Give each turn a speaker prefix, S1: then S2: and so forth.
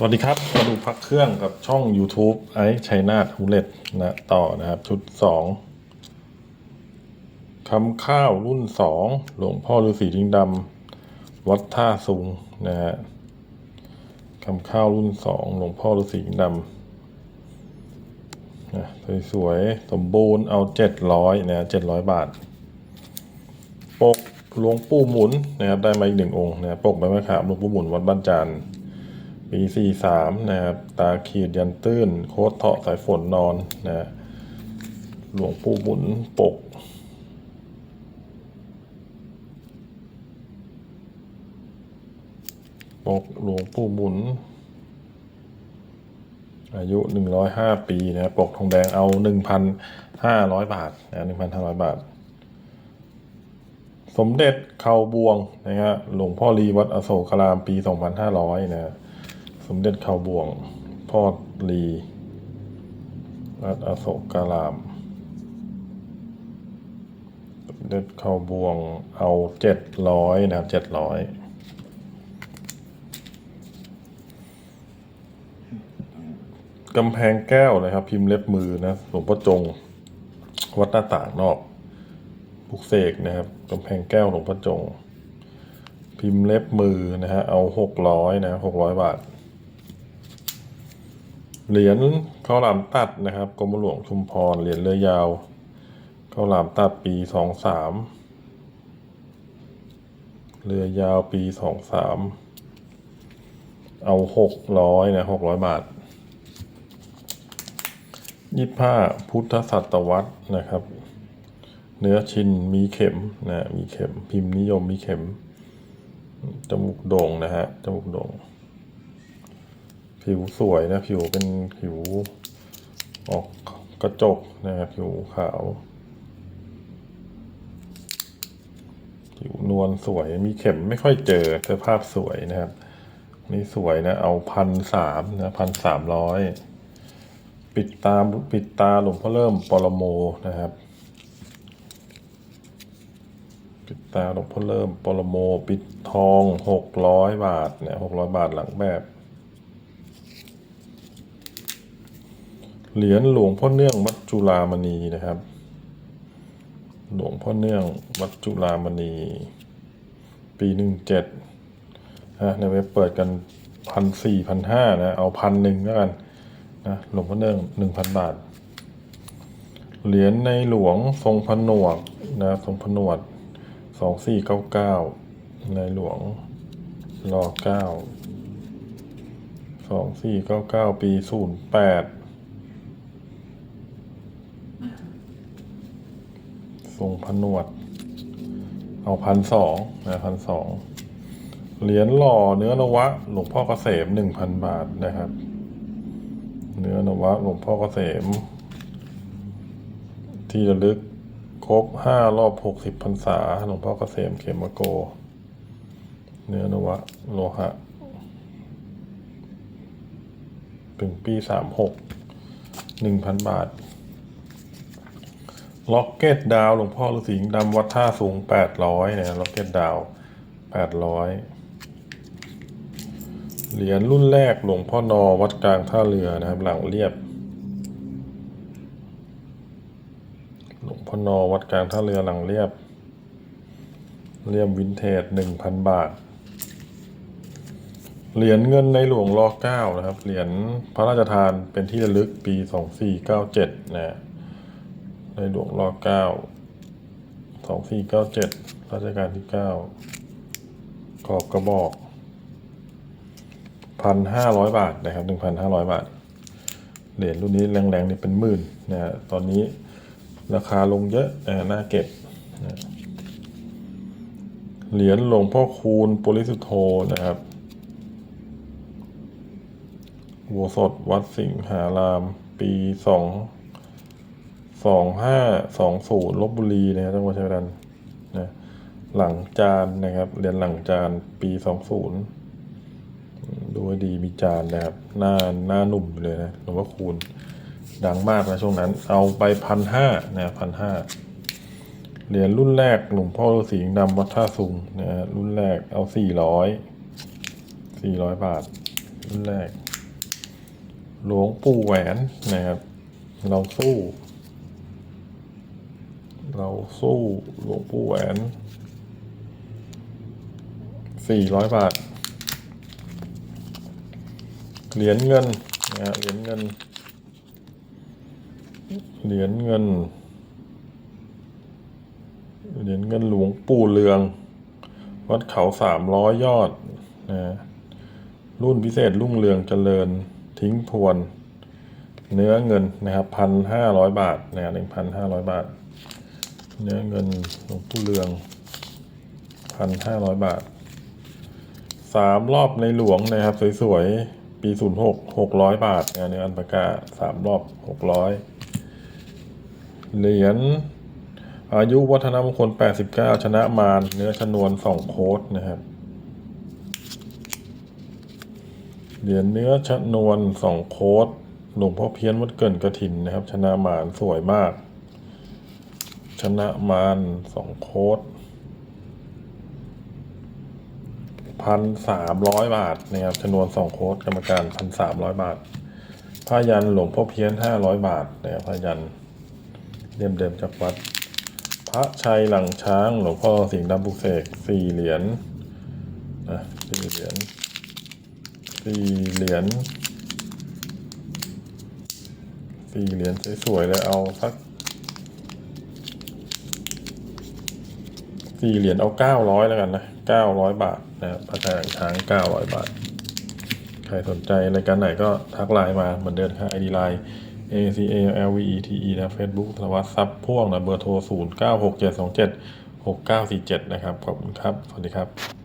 S1: สวัสดีครับมาดูพักเครื่องกับช่อง YouTube ไอซ์ชัยนาทฮูเลตนะต่อนะครับ ชุดสองคำข้าวรุ่นสองหลวงพ่อฤาษีลิงดำวัดท่าสุงนะฮะคำข้าวรุ่นสองหลวงพ่อฤาษีลิงดำนะสวยๆสมบูรณ์เอาเจ็ดร้อยนะเจ็ดร้อยบาท ปกหลวงปู่หมุนนะครับได้มาอีกหนึ่งองค์นะปกใบมะขามหลวงปู่หมุนวัดบ้านจานทร์ ปีสี่สามนะครับ ตาขีดยันตื้น โคตรเถาะสายฝนนอนนะหลวงปู่หมุนปก ปกหลวงปู่หมุนอายุหนึ่งร้อยห้าปีนะปกทองแดงเอาหนึ่งพันห้าร้อยบาทนะหนึ่งพันห้าร้อยบาท สมเด็จเขาบวงนะฮะหลวงพ่อรีวัดอโศกรามปีสองพันห้าร้อยนะ สมเด็จเขาบวงพ่อลีรัดอโศกการาม สมเด็จเขาบวงเอาเจ็ดร้อยนะครับเจ็ดร้อยกำแพงแก้วนะครับ พิมพ์เล็บมือนะหลวงพ่อจง วัดหน้าต่างนอกบุกเสกนะครับกำแพงแก้วหลวงพ่อจง พิมพ์เล็บมือนะฮะเอาหกร้อยนะหกร้อยบาท เหรียญข้าวหลามตัดนะครับกรมหลวงชุมพรเหรียญเรือยาวข้าวหลามตัดปีสองสามเรือยาวปีสองสามเอาหกร้อยนะหกร้อยบาทยี่ห้าพุทธศตวรรษนะครับ เนื้อชินมีเข็มนะมีเข็มพิมพ์นิยมมีเข็ม จมูกโด่งนะฮะจมูกโด่ง ผิวสวยนะผิวเป็นผิวออกกระจกนะครับผิวขาว ผิวนวลสวยมีเข็มไม่ค่อยเจอแต่ภาพสวยนะครับ นี่สวยนะ เอาพันสามนะพันสามร้อยปิดตาปิดตาหลวงพ่อเริ่มปรโมนะครับ ปิดตาหลวงพ่อเริ่มปรโม ปิดทองหกร้อยบาทเนี่ยหกร้อยบาทหลังแบบ เหรียญหลวงพ่อเนื่องวัดจุฬามณีนะครับ หลวงพ่อเนื่องวัดจุฬามณี ปีหนึ่งเจ็ดฮะในเว็บเปิดกันพันสี่พันห้านะเอาพันหนึ่งแล้วกันนะหลวงพ่อเนื่องหนึ่งพันบาท เหรียญในหลวงทรงผนวกนะทรงผนวดสองสี่เก้าเก้าในหลวงรอเก้าสองสี่เก้าเก้าปีศูนย์แปด ทรงผนวด เอาพันสองนะพันสองเหรียญหล่อเนื้อนวะ หลวงพ่อเกษมหนึ่งพันบาทนะครับ เนื้อนวะ หลวงพ่อเกษม ที่ระลึกครบห้ารอบหกสิบพรรษา หลวงพ่อเกษมเขมโก เนื้อนวะ โลหะถึงปีสามหกหนึ่งพันบาท ล็อกเก็ตดาวหลวงพ่อฤาษีดำวัดท่าสูงแปดร้อยเนี่ยล็อกเก็ตดาวแปดร้อยเหรียญรุ่นแรกหลวงพ่อนอวัดกลางท่าเรือนะครับ หลังเรียบ หลวงพ่อนอวัดกลางท่าเรือหลังเรียบ เรียบวินเทจหนึ่งพันบาท เหรียญเงินในหลวงรอเก้านะครับ เหรียญพระราชทานเป็นที่ระลึกปีสองสี่เก้าเจ็ดนะ ในหลวงรอเก้าสองสี่เก้าเจ็ดรัชกาลที่เก้ากรอบกระบอกพันห้าร้อยบาทนะครับหนึ่งพันห้าร้อยบาท เหรียญรุ่นนี้แรงๆนี่เป็นหมื่นนะฮะตอนนี้ราคาลงเยอะนะน่าเก็บนะเหรียญหลวงพ่อคูณปริสุทโธนะครับโบสถวัดสิงหาราม ปีสอง สองห้าสองศูนย์ลบบุรีนะครับจังหวัดชัยนาทนะหลังจานนะครับเรียนหลังจานปีสองศูนย์ดูดีมีจานนะครับ หน้าหน้าหนุ่มอยู่เลยนะหลวงพ่อคูณดังมากนะช่วงนั้น เอาไปพันห้านะพันห้าเหรียญรุ่นแรกหลวงพ่อฤาษีดำวัดท่าสุงนะฮะรุ่นแรกเอาสี่ร้อยสี่ร้อยบาท รุ่นแรก หลวงปู่แหวนนะครับเราสู้ เราสู้หลวงปู่แหวนสี่ร้อยบาท เหรียญเงินนะฮะเหรียญเงิน เหรียญเงิน เหรียญเงินหลวงปู่เรือง วัดเขาสามร้อยยอดนะรุ่นพิเศษรุ่งเรืองเจริญทิ้งทวน เนื้อเงินนะครับพันห้าร้อยบาทนะหนึ่งพันห้าร้อยบาท เนื้อเงินหลวงปู่เรืองพันห้าร้อยบาทสามรอบในหลวงนะครับ สวยๆ ปีศูนย์หกหกร้อยบาทนเนื้ออันปากาสามรอบหกร้อยเหรียญอายุวัฒนมงคลแปดสิบเก้าชนะมารเนื้อชนวนสองโค้ดนะครับ เหรียญเนื้อชนวนสองโค้ดหลวงพ่อเพี้ยนวัดเกินกระถินนะครับ ชนะมารสวยมาก ชนะมารสองโค้ดพันสามร้อยบาทนะครับจำนวนสองโค้ดกรรมการพันสามร้อยบาทผ้ายันหลวงพ่อเพี้ยนห้าร้อยบาทนะครับผ้ายันเล่มเดิมจากวัด พระชัยหลังช้างหลวงพ่อสิงห์ดำบุกเสกสี่เหรียญนะสี่เหรียญสี่เหรียญสี่เหรียญสวยๆเลยเอาสัก สี่เหรียญเอาเก้าร้อยแล้วกันนะเก้าร้อยบาทนะครับพระชายหลังช้างเก้าร้อยบาท ใครสนใจรายการไหนก็ทักไลน์มาเหมือนเดิมครับ ID ไลน์ A C A L V E T E นะ Facebook สวัสดิ์ซับพ่วงนะเบอร์โทร 0 9 6 7 2 7 6 9 4 7 นะครับ ขอบคุณครับ สวัสดีครับ